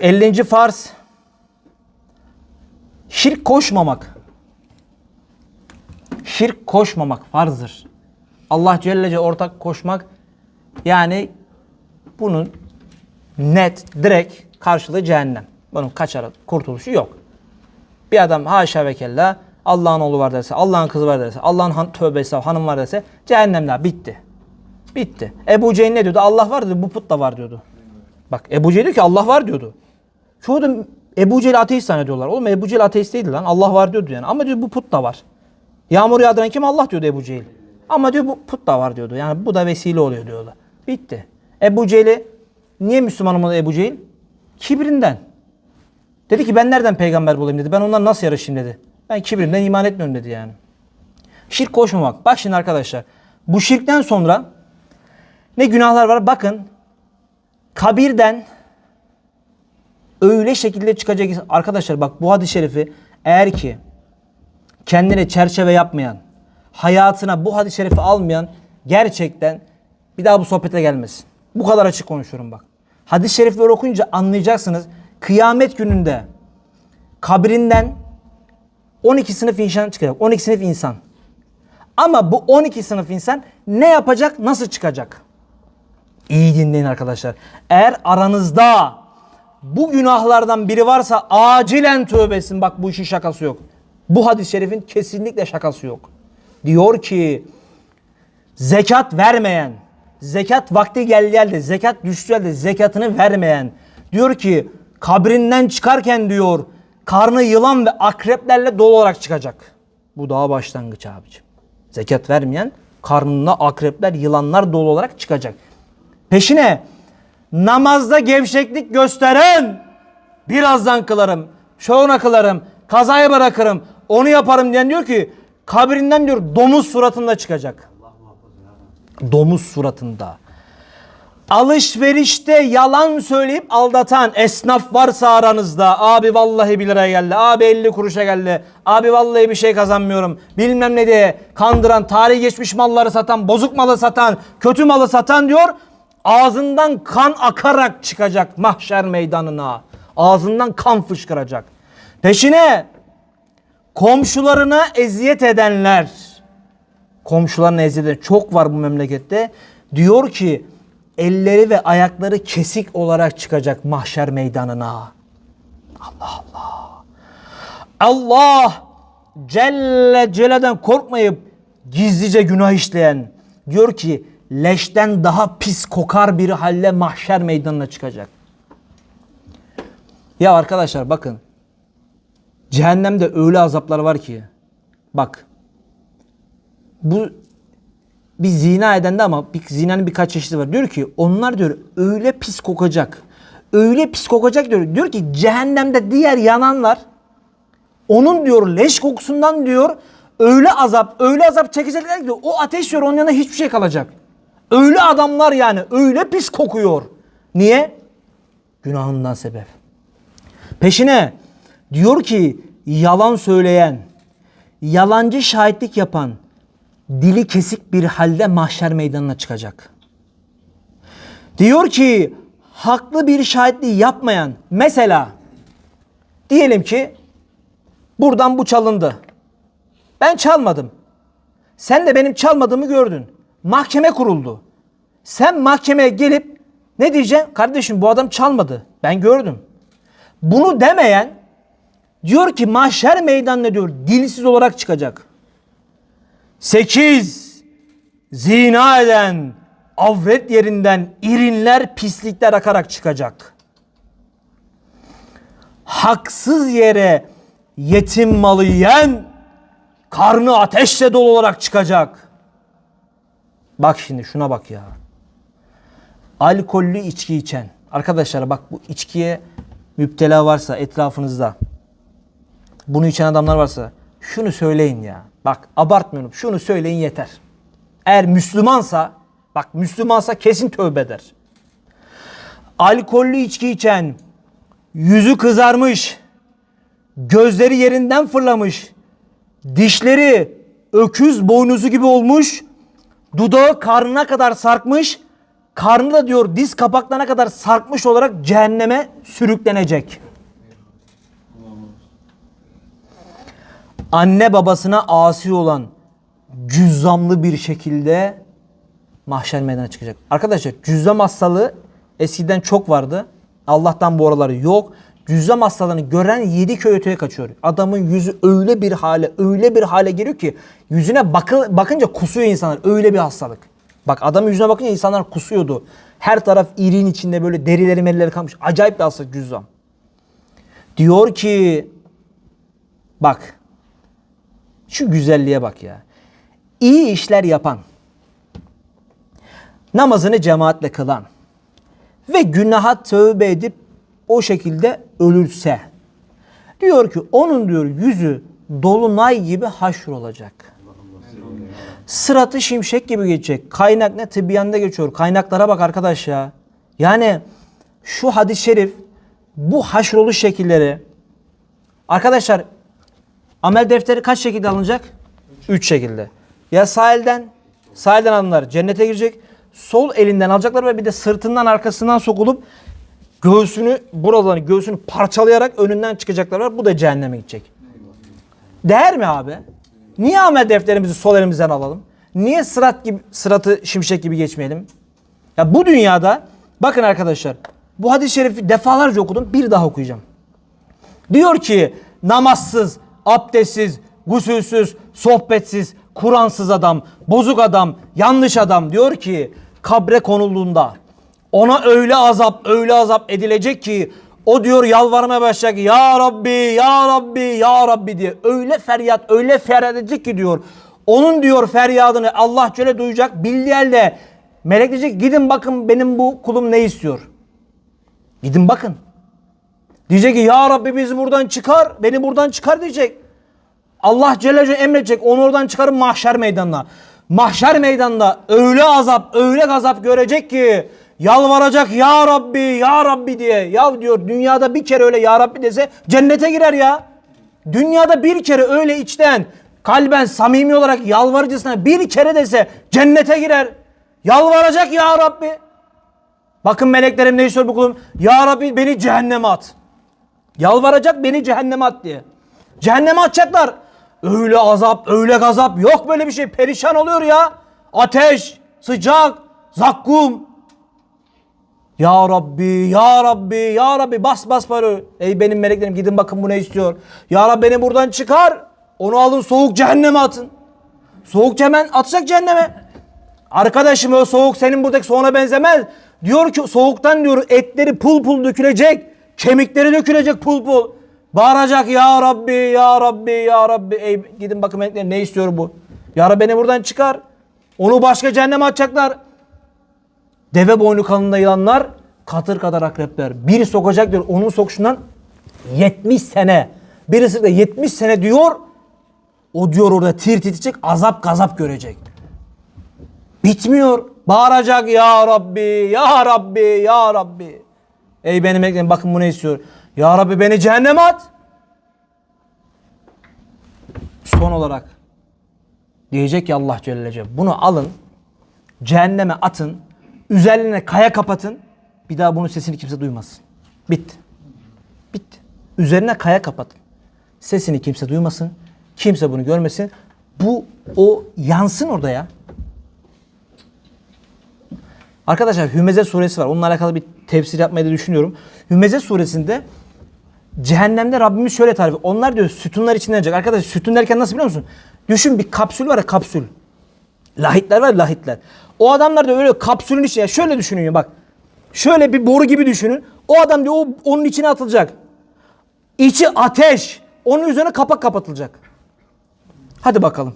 50. farz. Şirk koşmamak. Şirk koşmamak farzdır. Allah Celle Celle ortak koşmak yani bunun net, direkt karşılığı cehennem. Bunun kaçarı, kurtuluşu yok. Bir adam haşa ve kella Allah'ın oğlu var derse, Allah'ın kızı var derse, Allah'ın han, tövbe estağfurullah, hanım var derse cehennemde bitti. Bitti. Ebu Cehil ne diyordu? Allah var diyordu, bu put da var diyordu. Bak Ebu Cehil diyor ki Allah var diyordu. Çoğu da Ebu Cehil ateist zannediyorlar. Oğlum Ebu Cehil ateist değildi lan. Allah var diyordu yani. Ama diyor bu put da var. Yağmur yağdıran kim? Allah diyordu Ebu Cehil. Ama diyor bu put da var diyordu. Yani bu da vesile oluyor diyorlar. Bitti. Ebu Cehil'i niye Müslüman olmadı Ebu Cehil? Kibrinden. Dedi ki ben nereden peygamber bulayım dedi. Ben ondan nasıl yarışayım dedi. Ben kibrimden iman etmiyorum dedi yani. Şirk koşmamak. Bak şimdi arkadaşlar. Bu şirkten sonra ne günahlar var? Bakın kabirden öyle şekilde çıkacak arkadaşlar bak bu hadis-i şerifi eğer ki kendine çerçeve yapmayan, hayatına bu hadis-i şerifi almayan gerçekten bir daha bu sohbete gelmesin. Bu kadar açık konuşuyorum bak. Hadis-i şerifleri okuyunca anlayacaksınız. Kıyamet gününde kabrinden 12 sınıf insan çıkacak. 12 sınıf insan. Ama bu 12 sınıf insan ne yapacak, nasıl çıkacak? İyi dinleyin arkadaşlar. Eğer aranızda bu günahlardan biri varsa acilen tövbe etsin. Bak bu işin şakası yok. Bu hadis-i şerifin kesinlikle şakası yok. Diyor ki zekat vermeyen, zekat vakti geldi halde, zekat düştü halde zekatını vermeyen diyor ki kabrinden çıkarken diyor karnı yılan ve akreplerle dolu olarak çıkacak. Bu daha başlangıç abicim. Zekat vermeyen karnına akrepler, yılanlar dolu olarak çıkacak. Peşine namazda gevşeklik gösteren birazdan kılarım, şovuna kılarım, kazaya bırakırım, onu yaparım diyen diyor ki kabrinden diyor domuz suratında çıkacak. Domuz suratında. Alışverişte yalan söyleyip aldatan esnaf varsa aranızda abi vallahi 1 liraya geldi abi 50 kuruşa geldi abi vallahi bir şey kazanmıyorum bilmem ne diye kandıran tarihi geçmiş malları satan bozuk malı satan kötü malı satan diyor ağzından kan akarak çıkacak mahşer meydanına ağzından kan fışkıracak peşine komşularına eziyet edenler komşularına eziyet eden çok var bu memlekette. Diyor ki elleri ve ayakları kesik olarak çıkacak mahşer meydanına. Allah Allah. Allah Celle Celle'den korkmayıp gizlice günah işleyen diyor ki leşten daha pis kokar bir halle mahşer meydanına çıkacak. Ya arkadaşlar bakın cehennemde öyle azaplar var ki bak bu bir zina edende ama bir zinanın birkaç çeşidi var. Diyor ki onlar diyor öyle pis kokacak. Öyle pis kokacak diyor. Diyor ki cehennemde diğer yananlar onun diyor leş kokusundan diyor öyle azap öyle azap çekecekler ki diyor, o ateş diyor onun yanında hiçbir şey kalacak. Öyle adamlar yani öyle pis kokuyor. Niye? Günahından sebep. Peşine diyor ki yalan söyleyen, yalancı şahitlik yapan, dili kesik bir halde mahşer meydanına çıkacak. Diyor ki haklı bir şahitliği yapmayan mesela diyelim ki buradan bu çalındı. Ben çalmadım. Sen de benim çalmadığımı gördün. Mahkeme kuruldu. Sen mahkemeye gelip ne diyeceksin? Kardeşim bu adam çalmadı. Ben gördüm. Bunu demeyen diyor ki mahşer meydanına diyor dilsiz olarak çıkacak. 8. Zina eden avret yerinden irinler pislikler akarak çıkacak. Haksız yere yetim malı yiyen karnı ateşle dolu olarak çıkacak. Bak şimdi şuna bak ya. Alkollü içki içen. Arkadaşlar bak bu içkiye müptela varsa etrafınızda bunu içen adamlar varsa şunu söyleyin ya. Bak abartmıyorum. Şunu söyleyin yeter. Eğer Müslümansa bak Müslümansa kesin tövbe eder. Alkollü içki içen, yüzü kızarmış, gözleri yerinden fırlamış, dişleri öküz boynuzu gibi olmuş, dudağı karnına kadar sarkmış, karnı da diyor diz kapaklarına kadar sarkmış olarak cehenneme sürüklenecek. Anne babasına asi olan cüzzamlı bir şekilde mahşer meydana çıkacak. Arkadaşlar cüzzam hastalığı eskiden çok vardı. Allah'tan bu araları yok. Cüzzam hastalığını gören yedi köy öteye kaçıyor. Adamın yüzü öyle bir hale, öyle bir hale geliyor ki yüzüne bakı, bakınca kusuyor insanlar. Öyle bir hastalık. Bak adamın yüzüne bakınca insanlar kusuyordu. Her taraf iriğin içinde böyle derileri merileri kalmış. Acayip bir hastalık cüzzam. Diyor ki bak şu güzelliğe bak ya. İyi işler yapan, namazını cemaatle kılan ve günaha tövbe edip o şekilde ölürse diyor ki onun diyor yüzü dolunay gibi haşr olacak. Sıratı şimşek gibi geçecek. Kaynak ne? Tibyanda geçiyor. Kaynaklara bak arkadaş ya. Yani şu hadis-i şerif bu haşroluş şekilleri arkadaşlar amel defteri kaç şekilde alınacak? Üç şekilde. Ya sağ elden alınlar cennete girecek. Sol elinden alacaklar ve bir de sırtından arkasından sokulup göğsünü buralarını göğsünü parçalayarak önünden çıkacaklar var. Bu da cehenneme gidecek. Değer mi abi? Niye amel defterimizi sol elimizden alalım? Niye sırat gibi sıratı şimşek gibi geçmeyelim? Ya bu dünyada bakın arkadaşlar bu hadis-i şerifi defalarca okudum bir daha okuyacağım. Diyor ki namazsız, abdestsiz, gusülsüz, sohbetsiz, Kur'ansız adam, bozuk adam, yanlış adam diyor ki kabre konulduğunda ona öyle azap, öyle azap edilecek ki o diyor yalvarmaya başlayacak. Ya Rabbi, Ya Rabbi, Ya Rabbi diye. Öyle feryat, öyle feryat edecek ki diyor. Onun diyor feryadını Allah Celle duyacak. Halde melek diyecek gidin bakın benim bu kulum ne istiyor. Gidin bakın. Diyecek ki ya Rabbi bizi buradan çıkar. Beni buradan çıkar diyecek. Allah Celle Celle emredecek. Onu oradan çıkarın mahşer meydanına. Mahşer meydanında öyle azap, öyle gazap görecek ki yalvaracak ya Rabbi, ya Rabbi diye. Ya diyor dünyada bir kere öyle ya Rabbi dese cennete girer ya. Dünyada bir kere öyle içten, kalben samimi olarak yalvarıcısına bir kere dese cennete girer. Yalvaracak ya Rabbi. Bakın meleklerim ne istiyor bu kulum? Ya Rabbi beni cehenneme at. Yalvaracak beni cehenneme at diye. Cehenneme atacaklar. Öyle azap, öyle gazap. Yok böyle bir şey. Perişan oluyor ya. Ateş, sıcak, zakkum. Ya Rabbi, Ya Rabbi, Ya Rabbi bas bas para. Ey benim meleklerim gidin bakın bu ne istiyor. Ya Rabbi beni buradan çıkar. Onu alın soğuk cehenneme atın. Soğuk cemen atacak cehenneme. Arkadaşım o soğuk senin buradaki soğuğuna benzemez. Diyor ki soğuktan diyor etleri pul pul dökülecek. Kemikleri dökülecek pul pul. Bağıracak ya Rabbi ya Rabbi ya Rabbi. Ey, gidin bakın melekler ne istiyor bu? Ya Rabbi beni buradan çıkar. Onu başka cehenneme atacaklar. Deve boynu kanında yılanlar katır kadar akrepler. Biri sokacak diyor onun sokuşundan 70 sene. Birisi de 70 sene diyor. O diyor orada tir titrecek azap gazap görecek. Bitmiyor. Bağıracak ya Rabbi, ya Rabbi, ya Rabbi. Ey benim eklerim bakın bu ne istiyor. Ya Rabbi beni cehenneme at. Son olarak diyecek ki Allah Celle Celle bunu alın cehenneme atın üzerine kaya kapatın bir daha bunun sesini kimse duymasın. Bitti. Bitti. Üzerine kaya kapatın. Sesini kimse duymasın. Kimse bunu görmesin. Bu o yansın orada ya. Arkadaşlar Hümeze suresi var. Onunla alakalı bir tefsir yapmayı da düşünüyorum. Hümeze suresinde cehennemde Rabbimiz şöyle tarif. Onlar diyor sütunlar içinden olacak. Arkadaşlar sütun derken nasıl biliyor musun? Düşün bir kapsül var ya kapsül. Lahitler var lahitler. O adamlar da öyle kapsülün içine şöyle düşünün bak. Şöyle bir boru gibi düşünün. O adam diyor o, onun içine atılacak. İçi ateş. Onun üzerine kapak kapatılacak. Hadi bakalım.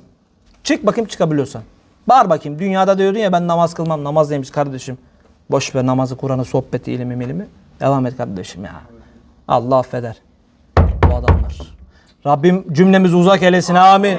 Çık bakayım çıkabiliyorsan. Bağır bakayım. Dünyada diyordun ya ben namaz kılmam. Namaz neymiş kardeşim? Boş ver namazı, Kur'an'ı, sohbeti, ilimi, milimi. Devam et kardeşim ya. Allah affeder. Bu adamlar. Rabbim cümlemizi uzak eylesin. Amin.